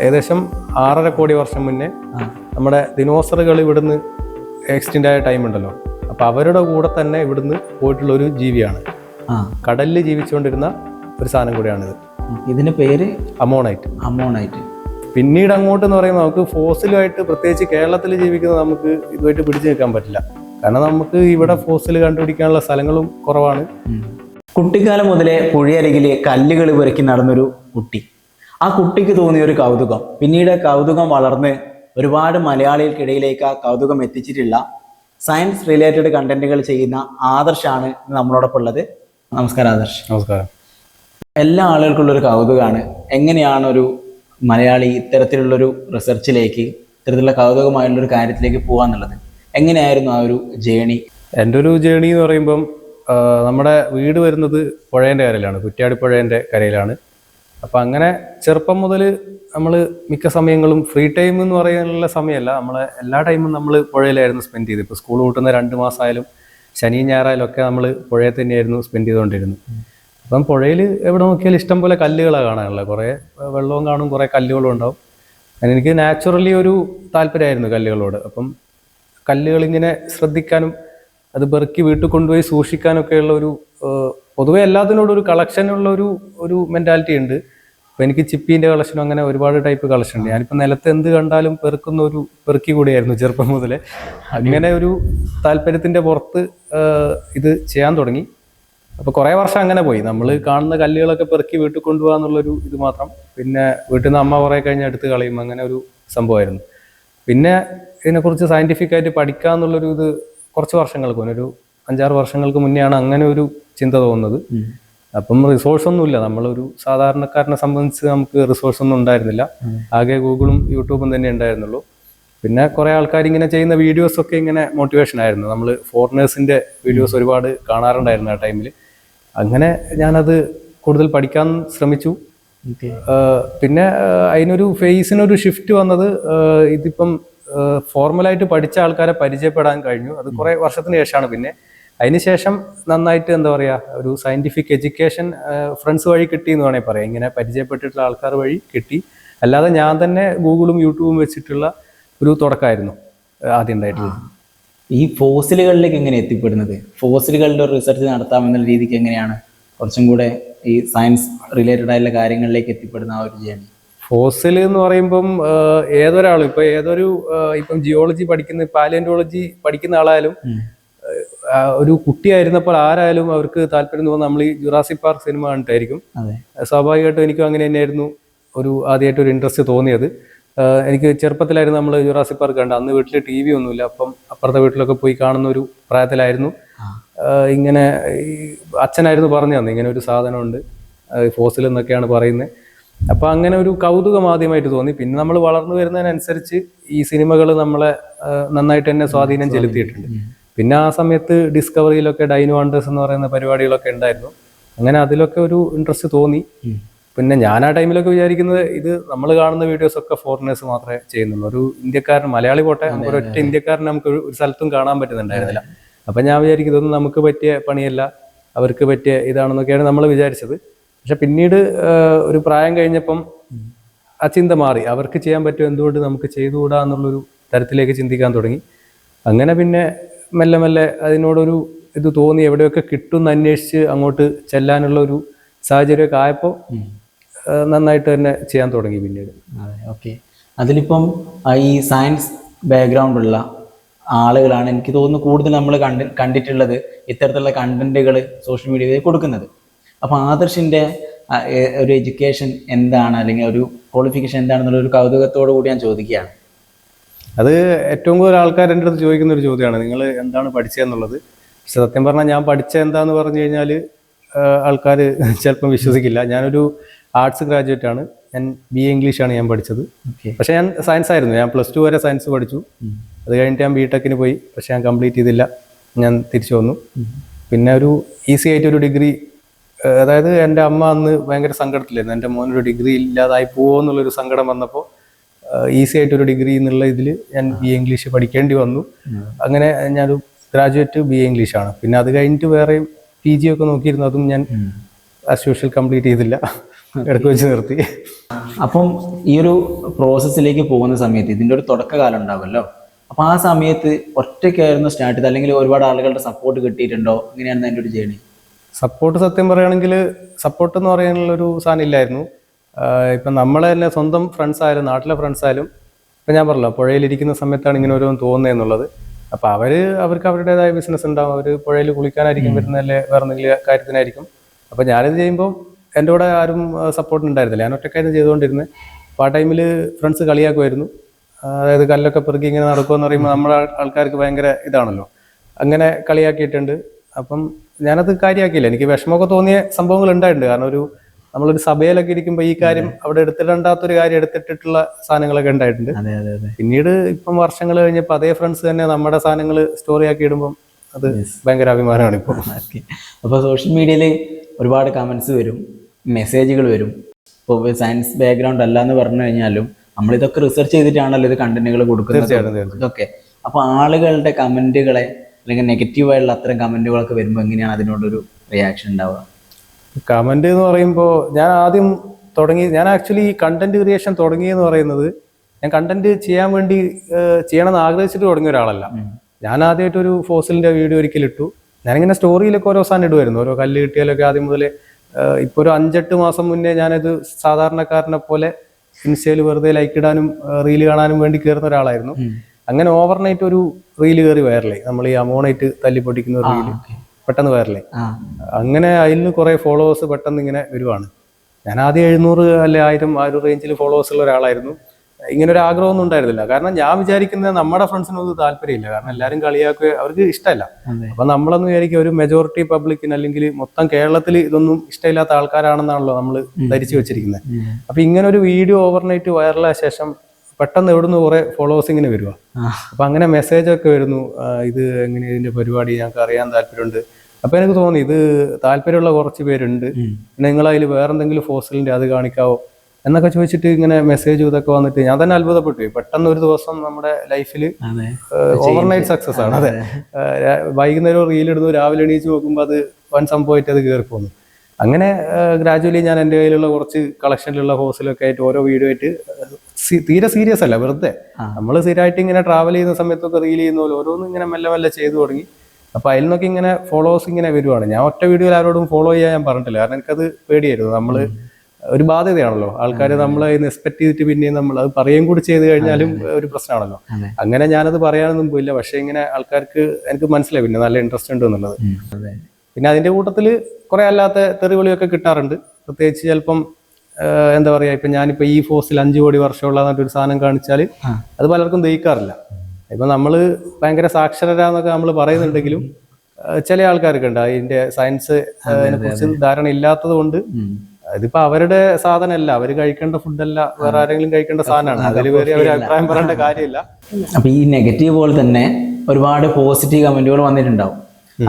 ഏകദേശം ആറര കോടി വർഷം മുന്നേ നമ്മുടെ ദിനോസറുകൾ ഇവിടുന്ന് എക്സ്റ്റെൻഡ് ആയ ടൈം ഉണ്ടല്ലോ. അപ്പോൾ അവരുടെ കൂടെ തന്നെ ഇവിടുന്ന് പോയിട്ടുള്ള ഒരു ജീവിയാണ്. കടലിൽ ജീവിച്ചുകൊണ്ടിരുന്ന ഒരു സാധനം കൂടിയാണിത്. ഇതിന് പേര്? അമോണൈറ്റ്. അമോണൈറ്റ്. പിന്നീട് അങ്ങോട്ട് എന്ന് പറയുമ്പോൾ നമുക്ക് ഫോസിലുമായിട്ട് പ്രത്യേകിച്ച് കേരളത്തിൽ ജീവിക്കുന്ന നമുക്ക് ഇതുമായിട്ട് പിടിച്ചു നിൽക്കാൻ പറ്റില്ല. കാരണം നമുക്ക് ഇവിടെ ഫോസിൽ കണ്ടുപിടിക്കാനുള്ള സ്ഥലങ്ങളും കുറവാണ്. കുട്ടിക്കാലം മുതലേ പുഴയരികിലെ കല്ലുകൾ പെറുക്കി നടന്നൊരു കുട്ടി. ആ കുട്ടിക്ക് തോന്നിയ ഒരു കൗതുകം. പിന്നീട് കൗതുകം വളർന്ന് ഒരുപാട് മലയാളികൾക്കിടയിലേക്ക് ആ കൗതുകം എത്തിച്ചിട്ടുള്ള സയൻസ് റിലേറ്റഡ് കണ്ടന്റുകൾ ചെയ്യുന്ന ആദർശാണ് നമ്മളോടൊപ്പം ഉള്ളത്. നമസ്കാരം ആദർശ്. നമസ്കാരം. എല്ലാ ആളുകൾക്കുള്ള ഒരു കൗതുകമാണ്. എങ്ങനെയാണ് ഒരു മലയാളി ഇത്തരത്തിലുള്ളൊരു റിസർച്ചിലേക്ക് ഇത്തരത്തിലുള്ള കൗതുകമായുള്ള ഒരു കാര്യത്തിലേക്ക് പോകാന്നുള്ളത് എങ്ങനെയായിരുന്നു ആ ഒരു ജേണി എന്റെ ഒരു ജേണി എന്ന് പറയുമ്പം നമ്മുടെ വീട് വരുന്നത് പുഴേന്റെ കരയിലാണ്. കുറ്റ്യാടി പുഴേന്റെ കരയിലാണ്. അപ്പം അങ്ങനെ ചെറുപ്പം മുതൽ നമ്മൾ മിക്ക സമയങ്ങളും ഫ്രീ ടൈം എന്ന് പറയാനുള്ള സമയമല്ല നമ്മളെ എല്ലാ ടൈമും നമ്മൾ പുഴയിലായിരുന്നു സ്പെൻഡ് ചെയ്ത് ഇപ്പോൾ സ്കൂൾ കൂട്ടുന്ന രണ്ട് മാസമായാലും ശനി ഞായറായാലും ഒക്കെ നമ്മൾ പുഴയെ തന്നെയായിരുന്നു സ്പെൻഡ് ചെയ്തുകൊണ്ടിരുന്നത് അപ്പം പുഴയിൽ എവിടെ നോക്കിയാലും ഇഷ്ടം പോലെ കല്ലുകളാണ് കാണാനുള്ളത്. കുറേ വെള്ളവും കാണും കുറേ കല്ലുകളും ഉണ്ടാവും. എനിക്ക് നാച്ചുറലി ഒരു താല്പര്യമായിരുന്നു കല്ലുകളോട്. അപ്പം കല്ലുകൾ ഇങ്ങനെ ശ്രദ്ധിക്കാനും അത് പെറുക്കി വീട്ടിൽ കൊണ്ടുപോയി സൂക്ഷിക്കാനൊക്കെയുള്ള ഒരു പൊതുവെ എല്ലാത്തിനോടും ഒരു കളക്ഷനുള്ള ഒരു ഒരു മെന്റാലിറ്റി ഉണ്ട്. അപ്പോൾ എനിക്ക് ചിപ്പീന്റെ കളക്ഷനും അങ്ങനെ ഒരുപാട് ടൈപ്പ് കളക്ഷൻ ഉണ്ട്. ഞാനിപ്പോൾ നിലത്ത് എന്ത് കണ്ടാലും പെറുക്കുന്ന ഒരു പെറുക്കി കൂടിയായിരുന്നു ചെറുപ്പം മുതലേ. അങ്ങനെ ഒരു താല്പര്യത്തിന്റെ പുറത്ത് ഇത് ചെയ്യാൻ തുടങ്ങി. അപ്പോൾ കുറേ വർഷം അങ്ങനെ പോയി. നമ്മൾ കാണുന്ന കല്ലുകളൊക്കെ പെറുക്കി വീട്ടിൽ കൊണ്ടുപോകാന്നുള്ളൊരു ഇത് മാത്രം. പിന്നെ വീട്ടിൽ നിന്ന് അമ്മ കുറേ കഴിഞ്ഞ് എടുത്ത് കളയും. അങ്ങനെ ഒരു സംഭവമായിരുന്നു. പിന്നെ ഇതിനെക്കുറിച്ച് സയന്റിഫിക് ആയിട്ട് പഠിക്കാന്നുള്ളൊരു ഇത് കുറച്ച് വർഷങ്ങൾക്ക് മുന്നേ ഒരു അഞ്ചാറ് വർഷങ്ങൾക്ക് മുന്നെയാണ് അങ്ങനെ ഒരു ചിന്ത തോന്നുന്നത്. അപ്പം റിസോഴ്സ് ഒന്നുമില്ല. നമ്മളൊരു സാധാരണക്കാരനെ സംബന്ധിച്ച് നമുക്ക് റിസോഴ്സ് ഒന്നും ഉണ്ടായിരുന്നില്ല. ആകെ ഗൂഗിളും യൂട്യൂബും തന്നെ ഉണ്ടായിരുന്നുള്ളൂ. പിന്നെ കുറേ ആൾക്കാർ ഇങ്ങനെ ചെയ്യുന്ന വീഡിയോസ് ഒക്കെ ഇങ്ങനെ മോട്ടിവേഷൻ ആയിരുന്നു. നമ്മൾ ഫോറിനേഴ്സിന്റെ വീഡിയോസ് ഒരുപാട് കാണാറുണ്ടായിരുന്നു ആ ടൈമിൽ അങ്ങനെ ഞാനത് കൂടുതൽ പഠിക്കാൻ ശ്രമിച്ചു. പിന്നെ അതിനൊരു ഫേസിനൊരു ഷിഫ്റ്റ് വന്നത് ഇതിപ്പം ഫോർമലായിട്ട് പഠിച്ച ആൾക്കാരെ പരിചയപ്പെടാൻ കഴിഞ്ഞു. അത് കുറെ വർഷത്തിന് ശേഷമാണ് പിന്നെ. അതിനുശേഷം നന്നായിട്ട് എന്താ പറയാ ഒരു സയന്റിഫിക് എഡ്യൂക്കേഷൻ ഫ്രണ്ട്സ് വഴി കിട്ടി എന്ന് വേണമെങ്കിൽ പറയാം. ഇങ്ങനെ പരിചയപ്പെട്ടിട്ടുള്ള ആൾക്കാർ വഴി കിട്ടി. അല്ലാതെ ഞാൻ തന്നെ ഗൂഗിളും യൂട്യൂബും വെച്ചിട്ടുള്ള ഒരു തുടക്കമായിരുന്നു ആദ്യം ഉണ്ടായിട്ടുള്ളത്. ഈ ഫോസിലുകളിലേക്ക് എങ്ങനെ എത്തിപ്പെടുന്നത്? ഫോസിലുകളുടെ ഒരു റിസർച്ച് നടത്താമെന്നുള്ള രീതിക്ക് എങ്ങനെയാണ് കുറച്ചും കൂടെ ഈ സയൻസ് റിലേറ്റഡ് ആയിട്ടുള്ള കാര്യങ്ങളിലേക്ക് എത്തിപ്പെടുന്ന ആ ഒരു ജേണി ഫോസിൽ എന്ന് പറയുമ്പം ഏതൊരാളും ഇപ്പൊ ഏതൊരു ഇപ്പം ജിയോളജി പഠിക്കുന്ന പാലിയന്റോളജി പഠിക്കുന്ന ആളായാലും ഒരു കുട്ടിയായിരുന്നപ്പോൾ ആരായാലും അവർക്ക് താല്പര്യം തോന്നുന്നത് നമ്മൾ ഈ ജുറാസിക് പാർക്ക് സിനിമ കണ്ടിട്ടായിരിക്കും. സ്വാഭാവികമായിട്ടും എനിക്കും അങ്ങനെ തന്നെയായിരുന്നു ഒരു ആദ്യമായിട്ട് ഒരു ഇൻട്രസ്റ്റ് തോന്നിയത്. എനിക്ക് ചെറുപ്പത്തിലായിരുന്നു നമ്മൾ ജുറാസി പാർക്ക് കണ്ടത്. അന്ന് വീട്ടിൽ ടി വി ഒന്നുമില്ല. അപ്പം അപ്പുറത്തെ വീട്ടിലൊക്കെ പോയി കാണുന്ന ഒരു പ്രായത്തിലായിരുന്നു. ഇങ്ങനെ അച്ഛനായിരുന്നു പറഞ്ഞു തന്നെ ഇങ്ങനെ ഒരു സാധനമുണ്ട്. ഫോസിൽ എന്നൊക്കെയാണ് പറയുന്നത്. അപ്പൊ അങ്ങനെ ഒരു കൗതുകം ആദ്യമായിട്ട് തോന്നി. പിന്നെ നമ്മൾ വളർന്നു വരുന്നതിനനുസരിച്ച് ഈ സിനിമകൾ നമ്മളെ നന്നായിട്ട് തന്നെ സ്വാധീനം ചെലുത്തിയിട്ടുണ്ട്. പിന്നെ ആ സമയത്ത് ഡിസ്കവറിയിലൊക്കെ ഡൈനോ വണ്ടേഴ്സ് എന്ന് പറയുന്ന പരിപാടികളൊക്കെ ഉണ്ടായിരുന്നു. അങ്ങനെ അതിലൊക്കെ ഒരു ഇൻട്രസ്റ്റ് തോന്നി. പിന്നെ ഞാൻ ആ ടൈമിലൊക്കെ വിചാരിക്കുന്നത് ഇത് നമ്മൾ കാണുന്ന വീഡിയോസ് ഒക്കെ ഫോറിനേഴ്സ് മാത്രമേ ചെയ്യുന്നുള്ളൂ. ഒരു ഇന്ത്യക്കാരൻ മലയാളി പോട്ടെ ഒരൊറ്റ ഇന്ത്യക്കാരൻ നമുക്ക് ഒരു ഒരു സ്ഥലത്തും കാണാൻ പറ്റുന്നുണ്ടായിരുന്നില്ല. അപ്പൊ ഞാൻ വിചാരിക്കും ഇതൊന്നും നമുക്ക് പറ്റിയ പണിയല്ല. അവർക്ക് പറ്റിയ ഇതാണെന്നൊക്കെയാണ് നമ്മൾ വിചാരിച്ചത്. പക്ഷെ പിന്നീട് ഒരു പ്രായം കഴിഞ്ഞപ്പം ആ ചിന്ത മാറി. അവർക്ക് ചെയ്യാൻ പറ്റും എന്തുകൊണ്ട് നമുക്ക് ചെയ്തുകൂടാ എന്നുള്ളൊരു തരത്തിലേക്ക് ചിന്തിക്കാൻ തുടങ്ങി. അങ്ങനെ പിന്നെ മെല്ലെ മെല്ലെ അതിനോടൊരു ഇത് തോന്നി എവിടെയൊക്കെ കിട്ടും അന്വേഷിച്ച് അങ്ങോട്ട് ചെല്ലാനുള്ള ഒരു സാഹചര്യമൊക്കെ ആയപ്പോൾ നന്നായിട്ട് തന്നെ ചെയ്യാൻ തുടങ്ങി പിന്നീട്. അതെ ഓക്കെ. അതിലിപ്പം ഈ സയൻസ് ബാക്ക്ഗ്രൗണ്ട് ഉള്ള ആളുകളാണ് എനിക്ക് തോന്നുന്നു കൂടുതൽ നമ്മൾ കണ്ട് കണ്ടിട്ടുള്ളത് ഇത്തരത്തിലുള്ള കണ്ടന്റുകൾ സോഷ്യൽ മീഡിയയിൽ കൊടുക്കുന്നത്. അപ്പോൾ ആദർശിന്റെ ഒരു എഡ്യൂക്കേഷൻ എന്താണ് അല്ലെങ്കിൽ ഒരു ക്വാളിഫിക്കേഷൻ എന്താണെന്നുള്ള ഒരു കൗതുകത്തോടു കൂടി ഞാൻ ചോദിക്കുകയാണ്. അത് ഏറ്റവും കൂടുതൽ ആൾക്കാർ എന്റെ അടുത്ത് ചോദിക്കുന്ന ഒരു ചോദ്യമാണ്. നിങ്ങൾ എന്താണ് പഠിച്ചതെന്നുള്ളത്? പക്ഷെ സത്യം പറഞ്ഞാൽ ഞാൻ പഠിച്ച എന്താന്ന് പറഞ്ഞു കഴിഞ്ഞാൽ ആൾക്കാർ ചിലപ്പം വിശ്വസിക്കില്ല. ഞാനൊരു ആർട്സ് ഗ്രാജുവേറ്റ് ആണ്. ഞാൻ ബി എ ഇംഗ്ലീഷാണ് ഞാൻ പഠിച്ചത്. പക്ഷെ ഞാൻ സയൻസ് ആയിരുന്നു. ഞാൻ പ്ലസ് ടു വരെ സയൻസ് പഠിച്ചു. അത് കഴിഞ്ഞിട്ട് ഞാൻ ബി ടെക്കിന് പോയി. പക്ഷെ ഞാൻ കംപ്ലീറ്റ് ചെയ്തില്ല. ഞാൻ തിരിച്ചു വന്നു. പിന്നെ ഒരു ഈസി ആയിട്ട് ഒരു ഡിഗ്രി അതായത് എന്റെ അമ്മ അന്ന് ഭയങ്കര സങ്കടത്തിലായിരുന്നു. എന്റെ മോനൊരു ഡിഗ്രി ഇല്ലാതായി പോവോ എന്നുള്ളൊരു സങ്കടം വന്നപ്പോൾ ഈസി ആയിട്ട് ഒരു ഡിഗ്രി എന്നുള്ള ഇതിൽ ഞാൻ ബി എ ഇംഗ്ലീഷ് പഠിക്കേണ്ടി വന്നു. അങ്ങനെ ഞാനൊരു ഗ്രാജുവേറ്റ് ബി എ ആണ്. പിന്നെ അത് കഴിഞ്ഞിട്ട് വേറെ പി ജി ഒക്കെ നോക്കിയിരുന്നു. അതും ഞാൻ ആസ് യൂഷ്വൽ കംപ്ലീറ്റ് ചെയ്തില്ല. ഇടയ്ക്ക് വെച്ച് നിർത്തി. അപ്പം ഈ ഒരു പ്രോസസ്സിലേക്ക് പോകുന്ന സമയത്ത് ഇതിന്റെ ഒരു തുടക്കകാലം ഉണ്ടാവുമല്ലോ. അപ്പം ആ സമയത്ത് ഒറ്റയ്ക്കായിരുന്നു സ്റ്റാർട്ട് ചെയ്ത് അല്ലെങ്കിൽ ഒരുപാട് ആളുകളുടെ സപ്പോർട്ട് കിട്ടിയിട്ടുണ്ടോ? എങ്ങനെയാണ് എന്റെ ഒരു ജേണി സപ്പോർട്ട് സത്യം പറയുകയാണെങ്കിൽ സപ്പോർട്ട് എന്ന് പറയാനുള്ള ഒരു സാധനം ഇല്ലായിരുന്നു. ഇപ്പം നമ്മളെ തന്നെ സ്വന്തം ഫ്രണ്ട്സായാലും നാട്ടിലെ ഫ്രണ്ട്സായാലും ഇപ്പം ഞാൻ പറഞ്ഞല്ലോ പുഴയിലിരിക്കുന്ന സമയത്താണ് ഇങ്ങനെ ഓരോന്ന് തോന്നുന്നത് എന്നുള്ളത്. അപ്പം അവർ അവർക്ക് അവരുടേതായ ബിസിനസ് ഉണ്ടാവും. അവർ പുഴയിൽ കുളിക്കാനായിരിക്കും വരുന്നതല്ലേ വേറെ എന്തെങ്കിലും കാര്യത്തിനായിരിക്കും. അപ്പം ഞാനിത് ചെയ്യുമ്പോൾ എന്റെ കൂടെ ആരും സപ്പോർട്ട് ഉണ്ടായിരുന്നില്ല. ഞാൻ ഒറ്റക്കായിരുന്നു ചെയ്തുകൊണ്ടിരുന്നത്. അപ്പോൾ ആ ടൈമിൽ ഫ്രണ്ട്സ് കളിയാക്കുമായിരുന്നു. അതായത് കല്ലൊക്കെ പെറുക്കി ഇങ്ങനെ നടക്കുമെന്ന് പറയുമ്പോൾ നമ്മുടെ ആൾ- ആൾക്കാർക്ക് ഭയങ്കര ഇതാണല്ലോ. അങ്ങനെ കളിയാക്കിയിട്ടുണ്ട്. അപ്പം ഞാനത് കാര്യമാക്കിയില്ല. എനിക്ക് വിഷമമൊക്കെ തോന്നിയ സംഭവങ്ങൾ ഉണ്ടായിട്ടുണ്ട്. കാരണം ഒരു നമ്മളൊരു സഭയിലൊക്കെ ഇരിക്കുമ്പോൾ ഈ കാര്യം അവിടെ എടുത്തിടണ്ടാത്തൊരു കാര്യം എടുത്തിട്ടിട്ടുള്ള സാധനങ്ങളൊക്കെ ഉണ്ടായിട്ടുണ്ട്. അതെ അതെ അതെ. പിന്നീട് ഇപ്പം വർഷങ്ങൾ കഴിഞ്ഞപ്പോൾ അതേ ഫ്രണ്ട്സ് തന്നെ നമ്മുടെ സാധനങ്ങൾ സ്റ്റോറി ആക്കി ഇടുമ്പം അത് ഭയങ്കര അഭിമാനമാണ് ഇപ്പോൾ അപ്പൊ അപ്പോൾ സോഷ്യൽ മീഡിയയിൽ ഒരുപാട് കമന്റ്സ് വരും മെസ്സേജുകൾ വരും. ഇപ്പോൾ സയൻസ് ബാക്ക്ഗ്രൗണ്ട് അല്ല എന്ന് പറഞ്ഞു കഴിഞ്ഞാലും നമ്മൾ ഇതൊക്കെ റിസർച്ച് ചെയ്തിട്ടാണല്ലോ ഇത് കണ്ടന്റുകൾ കൊടുക്കുന്നത്. ഓക്കെ ഇതൊക്കെ. അപ്പോൾ ആളുകളുടെ കമന്റുകളെ അല്ലെങ്കിൽ നെഗറ്റീവായുള്ള അത്തരം കമന്റുകളൊക്കെ വരുമ്പോൾ എങ്ങനെയാണ് അതിനോടൊരു റിയാക്ഷൻ ഉണ്ടാവുക? കമന്റ് എന്ന് പറയുമ്പോൾ ഞാൻ ആദ്യം തുടങ്ങി ഞാൻ ആക്ച്വലി ഈ കണ്ടന്റ് ക്രിയേഷൻ തുടങ്ങിയെന്ന് പറയുന്നത് ഞാൻ കണ്ടന്റ് ചെയ്യാൻ വേണ്ടി ചെയ്യണമെന്ന് ആഗ്രഹിച്ചിട്ട് തുടങ്ങിയ ഒരാളല്ല. ഞാൻ ആദ്യമായിട്ട് ഒരു ഫോസിലിന്റെ വീഡിയോ ഒരിക്കൽ ഇട്ടു. ഞാനിങ്ങനെ സ്റ്റോറിയിലൊക്കെ ഓരോ സാധനം ഇടുമായിരുന്നു ഓരോ കല്ല് കിട്ടിയാലൊക്കെ ആദ്യം മുതൽ ഇപ്പോൾ ഒരു അഞ്ചെട്ട് മാസം മുന്നേ ഞാനത് സാധാരണക്കാരനെ പോലെ ഇൻസ്റ്റയിൽ വെറുതെ ലൈക്ക് ഇടാനും റീൽ കാണാനും വേണ്ടി കയറുന്ന ഒരാളായിരുന്നു. അങ്ങനെ ഓവർനൈറ്റ് ഒരു റീൽ കയറി വൈറലായി നമ്മൾ ഈ അമോണൈറ്റ് തല്ലിപ്പൊട്ടിക്കുന്ന റീൽ പെട്ടെന്ന് വൈറലായി അങ്ങനെ അതിൽ നിന്ന് കുറേ ഫോളോവേഴ്സ് പെട്ടെന്ന് ഇങ്ങനെ വരുവാണ്. ഞാൻ ആദ്യം എഴുന്നൂറ് അല്ലെ ആയിരം ആ ഒരു റേഞ്ചിൽ ഫോളോവേഴ്സ് ഉള്ള ഒരാളായിരുന്നു. ഇങ്ങനെ ഒരു ആഗ്രഹമൊന്നും ഉണ്ടായിരുന്നില്ല. കാരണം ഞാൻ വിചാരിക്കുന്നത് നമ്മുടെ ഫ്രണ്ട്സിനൊന്നും താല്പര്യമില്ല. കാരണം എല്ലാവരും കളിയാക്കുക അവർക്ക് ഇഷ്ടമല്ല. അപ്പൊ നമ്മളൊന്നും വിചാരിക്കും ഒരു മെജോറിറ്റി പബ്ലിക്കിന് അല്ലെങ്കിൽ മൊത്തം കേരളത്തിൽ ഇതൊന്നും ഇഷ്ടമില്ലാത്ത ആൾക്കാരാണെന്നാണല്ലോ നമ്മൾ ധരിച്ചു വെച്ചിരിക്കുന്നത്. അപ്പൊ ഇങ്ങനെ ഒരു വീഡിയോ ഓവർനൈറ്റ് വൈറലായ ശേഷം പെട്ടെന്ന് എവിടുന്ന് കുറെ ഫോളോവേഴ്സ് ഇങ്ങനെ വരുക അപ്പൊ അങ്ങനെ മെസ്സേജ് ഒക്കെ വരുന്നു. ഇത് എങ്ങനെ ഇതിന്റെ പരിപാടി ഞങ്ങൾക്ക് അറിയാൻ താല്പര്യമുണ്ട്. അപ്പൊ എനിക്ക് തോന്നി ഇത് താല്പര്യമുള്ള കുറച്ച് പേരുണ്ട്. നിങ്ങൾ അതിൽ വേറെന്തെങ്കിലും ഫോസിലിന്റെ അത് കാണിക്കാവോ എന്നൊക്കെ ചോദിച്ചിട്ട് ഇങ്ങനെ മെസ്സേജ് ഇതൊക്കെ വന്നിട്ട് ഞാൻ തന്നെ അത്ഭുതപ്പെട്ടു. പെട്ടെന്ന് ഒരു ദിവസം നമ്മുടെ ലൈഫിൽ ഓവർനൈറ്റ് സക്സസ് ആണ്. അതെ. വൈകുന്നേരം റീൽ ഇടുന്നു രാവിലെ എണീച്ച് നോക്കുമ്പോൾ അത് വൻ സംഭവമായിട്ട് അത് കയറി പോകുന്നു അങ്ങനെ ഗ്രാജുവലി ഞാൻ എന്റെ കയ്യിലുള്ള കുറച്ച് കളക്ഷനിലുള്ള ഹോസ്റ്റലൊക്കെ ആയിട്ട് ഓരോ വീഡിയോ ആയിട്ട് തീരെ സീരിയസ് അല്ല വെറുതെ. നമ്മൾ സ്ഥിരമായിട്ട് ഇങ്ങനെ ട്രാവൽ ചെയ്യുന്ന സമയത്തൊക്കെ റീൽ ചെയ്യുന്ന പോലെ ഓരോന്നും ഇങ്ങനെ മെല്ലെ മെല്ലെ ചെയ്തു തുടങ്ങി. അപ്പൊ അതിൽ നിന്നൊക്കെ ഇങ്ങനെ ഫോളോവേഴ്സ് ഇങ്ങനെ വരുവാണ്. ഞാൻ ഒറ്റ വീഡിയോയിൽ ആരോടും ഫോളോ ചെയ്യാൻ ഞാൻ പറഞ്ഞിട്ടില്ല. കാരണം എനിക്കത് പേടിയായിരുന്നു. നമ്മൾ ഒരു ബാധ്യതയാണല്ലോ. ആൾക്കാർ നമ്മളെ എക്സ്പെക്ട് ചെയ്തിട്ട് പിന്നെയും നമ്മൾ അത് പറയുകയും കൂടി ചെയ്ത് കഴിഞ്ഞാലും ഒരു പ്രശ്നമാണല്ലോ. അങ്ങനെ ഞാനത് പറയാനൊന്നും പോയില്ല പക്ഷെ ഇങ്ങനെ ആൾക്കാർക്ക് എനിക്ക് മനസ്സിലായി. പിന്നെ നല്ല ഇൻട്രസ്റ്റ് ഉണ്ട് എന്നുള്ളത്. പിന്നെ അതിന്റെ കൂട്ടത്തിൽ കുറെ അല്ലാത്ത തെറിവിളിയൊക്കെ കിട്ടാറുണ്ട്. പ്രത്യേകിച്ച് ചിലപ്പം എന്താ പറയാ ഇപ്പൊ ഞാനിപ്പോ ഈ ഫോസിൽ അഞ്ചു കോടി വർഷമുള്ള ഒരു സാധനം കാണിച്ചാൽ അത് പലർക്കും ദഹിക്കാറില്ല. ഇപ്പൊ നമ്മൾ ഭയങ്കര സാക്ഷരരാന്നൊക്കെ നമ്മൾ പറയുന്നുണ്ടെങ്കിലും ചില ആൾക്കാർക്ക് ഉണ്ട്. അതിന്റെ സയൻസ് അതിനെ കുറിച്ച് ധാരണ ഇല്ലാത്തത് കൊണ്ട്. ഇതിപ്പോ അവരുടെ സാധനമല്ല. അവർ കഴിക്കേണ്ട ഫുഡല്ല. വേറെ ആരെങ്കിലും കഴിക്കേണ്ട സാധനമാണ്. അതിൽ വേറെ അവർ അഭിപ്രായം പറയേണ്ട കാര്യമില്ല. അപ്പൊ ഈ നെഗറ്റീവ് പോലെ തന്നെ ഒരുപാട് പോസിറ്റീവ് കമന്റുകൾ വന്നിട്ടുണ്ടാവും.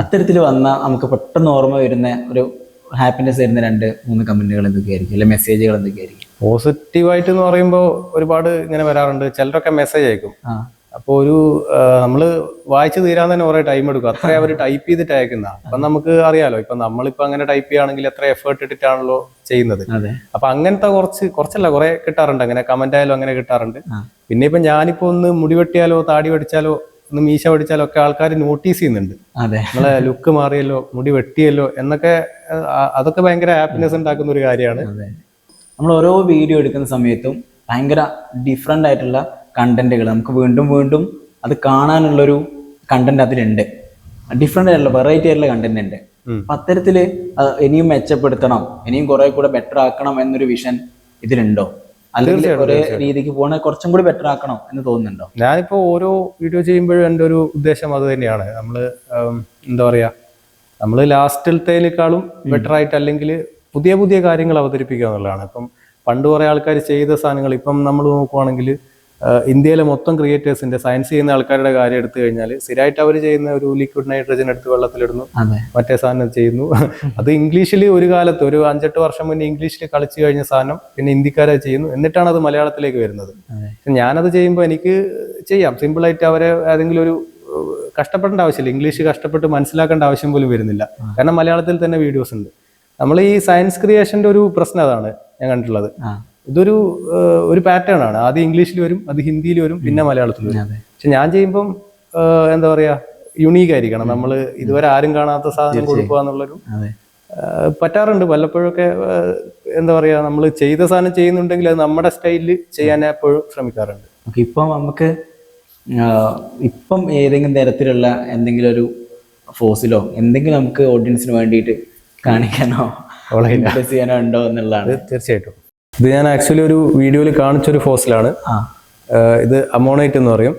അത്തരത്തിൽ വന്ന നമുക്ക് പെട്ടെന്ന് ഓർമ്മ വരുന്ന ഒരു ഹാപ്പിനെസ് തരുന്ന രണ്ട് മൂന്ന് കമന്റുകൾ എന്തൊക്കെയായിരിക്കും അല്ലെ മെസ്സേജുകൾ എന്തൊക്കെയായിരിക്കും പോസിറ്റീവായിട്ട് എന്ന് പറയുമ്പോൾ ഒരുപാട് ഇങ്ങനെ വരാറുണ്ട്. ചിലരൊക്കെ മെസ്സേജ് അയക്കും. അപ്പോൾ ഒരു നമ്മൾ വായിച്ചു തീരാൻ തന്നെ കുറെ ടൈം എടുക്കും. അത്ര അവർ ടൈപ്പ് ചെയ്തിട്ട് അയക്കുന്ന അപ്പം നമുക്ക് അറിയാലോ ഇപ്പൊ നമ്മളിപ്പോ അങ്ങനെ ടൈപ്പ് ചെയ്യുകയാണെങ്കിൽ എത്ര എഫേർട്ട് ഇട്ടിട്ടാണല്ലോ ചെയ്യുന്നത്. അപ്പൊ അങ്ങനത്തെ കുറച്ച് കുറച്ചല്ല കുറെ കിട്ടാറുണ്ട്. അങ്ങനെ കമന്റ് ആയാലും അങ്ങനെ കിട്ടാറുണ്ട്. പിന്നെ ഇപ്പൊ ഞാനിപ്പോ ഒന്ന് മുടി വെട്ടിയാലോ താടി വെടിച്ചാലോ ഒന്ന് മീശ പഠിച്ചാലൊക്കെ ആൾക്കാർ നോട്ടീസ് ചെയ്യുന്നുണ്ട്. നമ്മളെ ലുക്ക് മാറിയല്ലോ മുടി വെട്ടിയല്ലോ എന്നൊക്കെ അതൊക്കെ ഭയങ്കര ഹാപ്പിനെസ് ഉണ്ടാക്കുന്ന ഒരു കാര്യമാണ്. നമ്മൾ ഓരോ വീഡിയോ എടുക്കുന്ന സമയത്തും ഭയങ്കര ഡിഫറെന്റ് ആയിട്ടുള്ള കണ്ടന്റുകൾ നമുക്ക് വീണ്ടും വീണ്ടും അത് കാണാനുള്ളൊരു കണ്ടന്റ് അതിലുണ്ട്. ഡിഫറെന്റ് ആയിട്ടുള്ള വെറൈറ്റി ആയിട്ടുള്ള കണ്ടന്റ് ഉണ്ട്. അപ്പം അപ്പൊ അത്തരത്തിൽ ഇനിയും മെച്ചപ്പെടുത്തണം ഇനിയും കുറെ കൂടെ ബെറ്റർ ആക്കണം എന്നൊരു വിഷൻ ഇതിലുണ്ടോ? അല്ലെങ്കിൽ ഒരേ രീതിക്ക് പോകണ കുറച്ചും കൂടി ബെറ്റർ ആക്കണം എന്ന് തോന്നുന്നുണ്ടോ? ഞാനിപ്പോ ഓരോ വീഡിയോ ചെയ്യുമ്പോഴും എന്റെ ഒരു ഉദ്ദേശം അത് തന്നെയാണ്. നമ്മൾ എന്താ പറയാ നമ്മൾ ലാസ്റ്റിലത്തേക്കാളും ബെറ്റർ ആയിട്ട് അല്ലെങ്കിൽ പുതിയ പുതിയ കാര്യങ്ങൾ അവതരിപ്പിക്കുക എന്നുള്ളതാണ്. ഇപ്പം പണ്ട് കുറെ ആൾക്കാർ ചെയ്ത സാധനങ്ങൾ ഇപ്പം നമ്മൾ നോക്കുവാണെങ്കിൽ ഇന്ത്യയിലെ മൊത്തം ക്രിയേറ്റേഴ്സിന്റെ സയൻസ് ചെയ്യുന്ന ആൾക്കാരുടെ കാര്യം എടുത്തു കഴിഞ്ഞാൽ സ്ഥിരമായിട്ട് അവർ ചെയ്യുന്ന ഒരു ലിക്വിഡ് നൈട്രജൻ എടുത്ത് വെള്ളത്തിലിടുന്നു. മറ്റേ സാധനം ചെയ്യുന്നു. അത് ഇംഗ്ലീഷിൽ ഒരു കാലത്ത് ഒരു അഞ്ചെട്ട് വർഷം മുന്നേ ഇംഗ്ലീഷിൽ കളിച്ചു കഴിഞ്ഞ സാധനം പിന്നെ ഹിന്ദിക്കാരെ ചെയ്യുന്നു. എന്നിട്ടാണ് അത് മലയാളത്തിലേക്ക് വരുന്നത്. ഞാനത് ചെയ്യുമ്പോൾ എനിക്ക് ചെയ്യാം. സിമ്പിളായിട്ട് അവരെ ഏതെങ്കിലും ഒരു കഷ്ടപ്പെടേണ്ട ആവശ്യമില്ല. ഇംഗ്ലീഷ് കഷ്ടപ്പെട്ട് മനസ്സിലാക്കേണ്ട ആവശ്യം പോലും വരുന്നില്ല. കാരണം മലയാളത്തിൽ തന്നെ വീഡിയോസ് ഉണ്ട്. നമ്മൾ ഈ സയൻസ് ക്രിയേഷന്റെ ഒരു പ്രശ്നം അതാണ് ഞാൻ കണ്ടിട്ടുള്ളത്. ഇതൊരു ഒരു പാറ്റേൺ ആണ്. ആദ്യം ഇംഗ്ലീഷിൽ വരും അത് ഹിന്ദിയിൽ വരും പിന്നെ മലയാളത്തിൽ വരും. പക്ഷെ ഞാൻ ചെയ്യുമ്പം എന്താ പറയാ യുണീക്ക് ആയിരിക്കണം. നമ്മൾ ഇതുവരെ ആരും കാണാത്ത സാധനം കൊടുക്കുക എന്നുള്ളൊരു പറ്റാറുണ്ട്. വല്ലപ്പോഴൊക്കെ എന്താ പറയാ നമ്മൾ ചെയ്ത സാധനം ചെയ്യുന്നുണ്ടെങ്കിൽ അത് നമ്മുടെ സ്റ്റൈലിൽ ചെയ്യാൻ എപ്പോഴും ശ്രമിക്കാറുണ്ട്. ഇപ്പം നമുക്ക് ഇപ്പം ഏതെങ്കിലും തരത്തിലുള്ള എന്തെങ്കിലും ഒരു ഫോസിലോ എന്തെങ്കിലും നമുക്ക് ഓഡിയൻസിന് വേണ്ടിയിട്ട് കാണിക്കാനോ ചെയ്യാനോ ഉണ്ടോ എന്നുള്ളതാണ്. തീർച്ചയായിട്ടും. ഇത് ഞാൻ ആക്ച്വലി ഒരു വീഡിയോയിൽ കാണിച്ച ഒരു ഫോസിലാണ് ഇത് അമോണൈറ്റ് എന്ന് പറയും.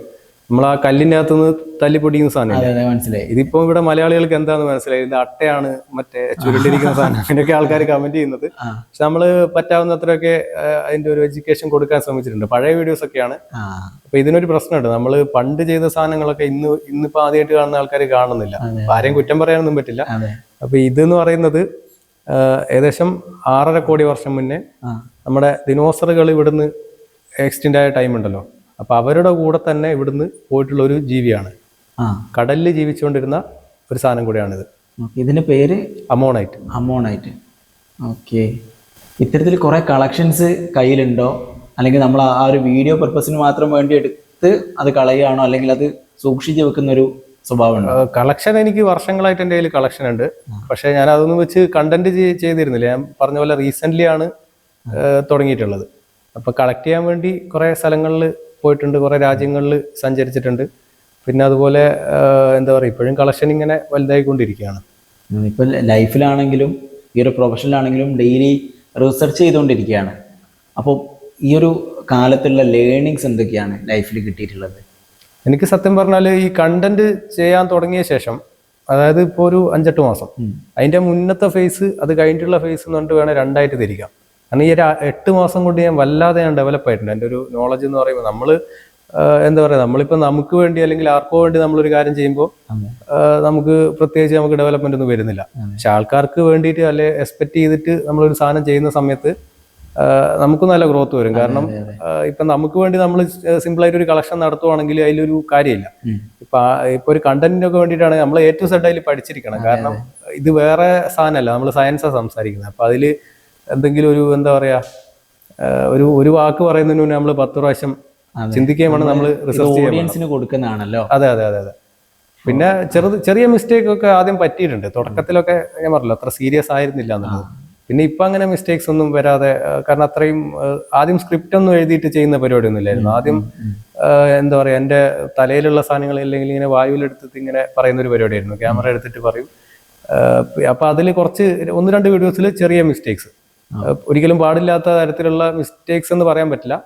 നമ്മൾ ആ കല്ലിന്റെ അകത്തുനിന്ന് തല്ലി തല്ലിപ്പൊടിക്കുന്ന സാധനം മനസ്സിലായി. ഇതിപ്പോ ഇവിടെ മലയാളികൾക്ക് എന്താന്ന് മനസ്സിലായി? ഇത് അട്ടയാണ് മറ്റേ ചുരുണ്ടിരിക്കുന്ന സാധനം. അങ്ങനെയൊക്കെ ആൾക്കാർ കമന്റ് ചെയ്യുന്നത്. പക്ഷെ നമ്മൾ പറ്റാവുന്നത്രയൊക്കെ അത്രയൊക്കെ അതിന്റെ ഒരു എഡ്യൂക്കേഷൻ കൊടുക്കാൻ ശ്രമിച്ചിട്ടുണ്ട്. പഴയ വീഡിയോസ് ഒക്കെയാണ്. അപ്പൊ ഇതിനൊരു പ്രശ്നമുണ്ട്. നമ്മൾ പണ്ട് ചെയ്ത സാധനങ്ങളൊക്കെ ഇന്ന് ഇന്നിപ്പോ ആദ്യമായിട്ട് കാണുന്ന ആൾക്കാർ കാണുന്നില്ല. ആരെയും കുറ്റം പറയാനൊന്നും പറ്റില്ല. അപ്പൊ ഇതെന്ന് പറയുന്നത് ഏഹ്, ഏകദേശം ആറര കോടി വർഷം മുന്നേ നമ്മുടെ ദിനോസറുകൾ ഇവിടുന്ന് എക്സ്റ്റെൻഡ് ആയ ടൈം ഉണ്ടല്ലോ. അപ്പൊ അവരുടെ കൂടെ തന്നെ ഇവിടുന്ന് പോയിട്ടുള്ള ഒരു ജീവിയാണ്. കടലിൽ ജീവിച്ചുകൊണ്ടിരുന്ന ഒരു സാധനം കൂടിയാണിത്. ഇത് ഇതിന്റെ പേര്? അമോണൈറ്റ്. അമോണൈറ്റ്. ഓക്കെ. ഇത്തരത്തിൽ കുറെ കളക്ഷൻസ് കയ്യിലുണ്ടോ? അല്ലെങ്കിൽ നമ്മൾ ആ ഒരു വീഡിയോ പർപ്പസിന് മാത്രം വേണ്ടി എടുത്ത് അത് കളയുകയാണോ? അല്ലെങ്കിൽ അത് സൂക്ഷിച്ചു വെക്കുന്ന ഒരു സ്വഭാവം കളക്ഷൻ എനിക്ക് വർഷങ്ങളായിട്ട് എന്റെ കയ്യിൽ കളക്ഷൻ ഉണ്ട്. പക്ഷേ ഞാൻ അതൊന്നും വെച്ച് കണ്ടന്റ് ചെയ്തിരുന്നില്ല. ഞാൻ പറഞ്ഞ പോലെ റീസെന്റ് ആണ് തുടങ്ങിയിട്ടുള്ളത്. അപ്പൊ കളക്ട് ചെയ്യാൻ വേണ്ടി കുറെ സ്ഥലങ്ങളിൽ പോയിട്ടുണ്ട് കുറെ രാജ്യങ്ങളിൽ സഞ്ചരിച്ചിട്ടുണ്ട്. പിന്നെ അതുപോലെ എന്താ പറയുക ഇപ്പോഴും കളക്ഷൻ ഇങ്ങനെ വലുതായിക്കൊണ്ടിരിക്കുകയാണ്. ഇപ്പൊ ലൈഫിലാണെങ്കിലും ഈ ഒരു പ്രൊഫഷനിലാണെങ്കിലും ഡെയിലി റിസർച്ച് ചെയ്തുകൊണ്ടിരിക്കുകയാണ്. അപ്പോൾ ഈ ഒരു കാലത്തുള്ള ലേണിങ്സ് എന്തൊക്കെയാണ് ലൈഫിൽ കിട്ടിയിട്ടുള്ളത്? എനിക്ക് സത്യം പറഞ്ഞാൽ ഈ കണ്ടന്റ് ചെയ്യാൻ തുടങ്ങിയ ശേഷം അതായത് ഇപ്പോൾ ഒരു അഞ്ചെട്ട് മാസം അതിന്റെ അതിന്റെ മുന്നത്തെ ഫേസ് അത് കഴിഞ്ഞിട്ടുള്ള ഫേസ് എന്ന് പറഞ്ഞിട്ട് വേണേൽ രണ്ടായിട്ട് തിരിക്കാം. കാരണം ഈ ഒരു എട്ട് മാസം കൊണ്ട് ഞാൻ വല്ലാതെ ഞാൻ ഡെവലപ്പ് ആയിട്ടുണ്ട്. എന്റെ ഒരു നോളജ് എന്ന് പറയുമ്പോൾ നമ്മൾ എന്താ പറയുക നമ്മളിപ്പോൾ നമുക്ക് വേണ്ടി അല്ലെങ്കിൽ ആർക്കോ വേണ്ടി നമ്മളൊരു കാര്യം ചെയ്യുമ്പോൾ നമുക്ക് പ്രത്യേകിച്ച് നമുക്ക് ഡെവലപ്മെന്റ് ഒന്നും വരുന്നില്ല. പക്ഷേ ആൾക്കാർക്ക് വേണ്ടിയിട്ട് അല്ലെ എക്സ്പെക്ട് ചെയ്തിട്ട് നമ്മളൊരു സാധനം ചെയ്യുന്ന സമയത്ത് നമുക്ക് നല്ല ഗ്രോത്ത് വരും. കാരണം. ഇപ്പൊ നമുക്ക് വേണ്ടി നമ്മൾ സിമ്പിൾ ആയിട്ട് ഒരു കളക്ഷൻ നടത്തുവാണെങ്കിൽ അതിലൊരു കാര്യമില്ല. ഇപ്പൊ ഇപ്പൊ ഒരു കണ്ടന്റിനൊക്കെ വേണ്ടിയിട്ടാണ് നമ്മൾ എ ടു സെഡ് അതിൽ പഠിച്ചിരിക്കണം. കാരണം ഇത് വേറെ സാധനമല്ല. നമ്മൾ സയൻസാണ് സംസാരിക്കുന്നത്. അപ്പൊ അതിൽ എന്തെങ്കിലും ഒരു എന്താ പറയാ ഒരു ഒരു വാക്ക് പറയുന്നതിന് മുന്നേ നമ്മൾ പത്ത് പ്രാവശ്യം ചിന്തിക്കുകയാണ് നമ്മൾ. ഓഡിയൻസിന് കൊടുക്കുന്നതാണല്ലോ. അതെ അതെ അതെ അതെ. പിന്നെ ചെറുത് ചെറിയ മിസ്റ്റേക്ക് ഒക്കെ ആദ്യം പറ്റിയിട്ടുണ്ട്. തുടക്കത്തിലൊക്കെ ഞാൻ പറഞ്ഞല്ലോ അത്ര സീരിയസ് ആയിരുന്നില്ല എന്നുള്ളത്. പിന്നെ ഇപ്പൊ അങ്ങനെ മിസ്റ്റേക്സ് ഒന്നും വരാതെ കാരണം അത്രയും ആദ്യം സ്ക്രിപ്റ്റ് ഒന്നും എഴുതിയിട്ട് ചെയ്യുന്ന പരിപാടി ഒന്നും ഇല്ലായിരുന്നു. ആദ്യം എന്താ പറയാ എന്റെ തലയിലുള്ള സാധനങ്ങൾ അല്ലെങ്കിൽ ഇങ്ങനെ വായുവിലെടുത്തിട്ട് ഇങ്ങനെ പറയുന്ന ഒരു പരിപാടിയായിരുന്നു. ക്യാമറ എടുത്തിട്ട് പറയും. അപ്പൊ അതിൽ കുറച്ച് ഒന്ന് രണ്ട് വീഡിയോസിൽ ചെറിയ മിസ്റ്റേക്സ് ഒരിക്കലും പാടില്ലാത്ത തരത്തിലുള്ള മിസ്റ്റേക്സ് എന്ന് പറയാൻ പറ്റില്ല.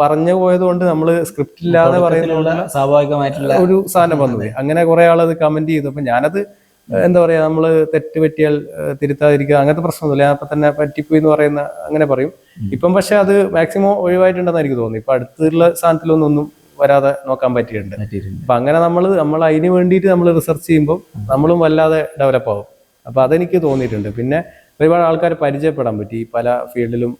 പറഞ്ഞു പോയത് കൊണ്ട് നമ്മൾ സ്ക്രിപ്റ്റ് ഇല്ലാതെ പറയുന്ന സ്വാഭാവികമായിട്ടുള്ള ഒരു സാധനം വന്നു അങ്ങനെ കുറെ ആളത് കമന്റ് ചെയ്തു. അപ്പൊ ഞാനത് എന്താ പറയാ നമ്മൾ തെറ്റ് പറ്റിയാൽ തിരുത്താതിരിക്കുക അങ്ങനത്തെ പ്രശ്നമൊന്നുമില്ല. ഞാൻ അപ്പൊ തന്നെ പറ്റിപ്പോയി എന്ന് പറയുന്ന അങ്ങനെ പറയും. ഇപ്പം പക്ഷെ അത് മാക്സിമം ഒഴിവായിട്ടുണ്ടെന്ന് എനിക്ക് തോന്നുന്നു ഇപ്പൊ അടുത്തുള്ള സ്ഥാനത്തിലൊന്നും വരാതെ നോക്കാൻ പറ്റിയിട്ടുണ്ട്. അപ്പൊ അങ്ങനെ നമ്മൾ നമ്മൾ അതിന് വേണ്ടിയിട്ട് നമ്മൾ റിസർച്ച് ചെയ്യുമ്പോൾ നമ്മളും വല്ലാതെ ഡെവലപ്പ് ആവും. അപ്പൊ അതെനിക്ക് തോന്നിയിട്ടുണ്ട്. പിന്നെ ഒരുപാട് ആൾക്കാർ പരിചയപ്പെടാൻ പറ്റി. പല ഫീൽഡിലും